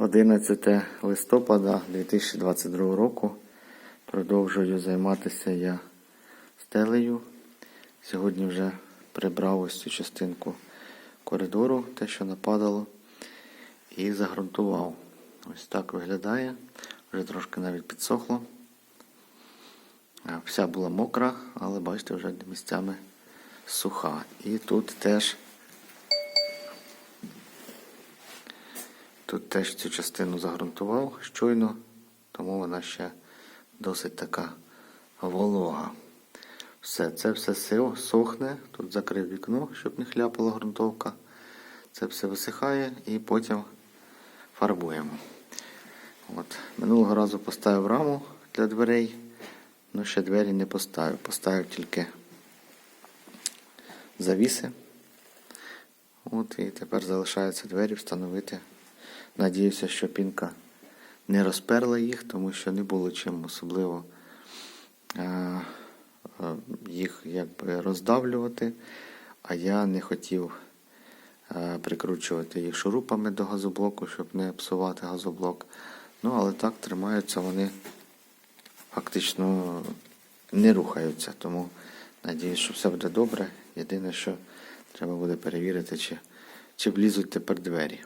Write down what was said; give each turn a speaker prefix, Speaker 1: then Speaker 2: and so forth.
Speaker 1: 11 листопада 2022 року. Продовжую займатися я стелею. Сьогодні вже прибрав ось цю частинку коридору, те, що нападало, і загрунтував. Ось так виглядає. Вже трошки навіть підсохло. Вся була мокра, але бачите, вже місцями суха. І тут теж Тут теж цю частину загрунтував щойно, тому вона ще досить така волога. Все, це все сохне. Тут закрив вікно, щоб не хляпала ґрунтовка. Це все висихає і потім фарбуємо. От. Минулого разу поставив раму для дверей, але ще двері не поставив. Поставив тільки завіси. От, і тепер залишається двері встановити. Надіюся, що пінка не розперла їх, тому що не було чим особливо е, е, їх якби роздавлювати, а я не хотів е, прикручувати їх шурупами до газоблоку, щоб не псувати газоблок. Ну, але так тримаються вони фактично не рухаються. Тому надіюсь, що все буде добре. Єдине, що треба буде перевірити, чи, чи влізуть тепер двері.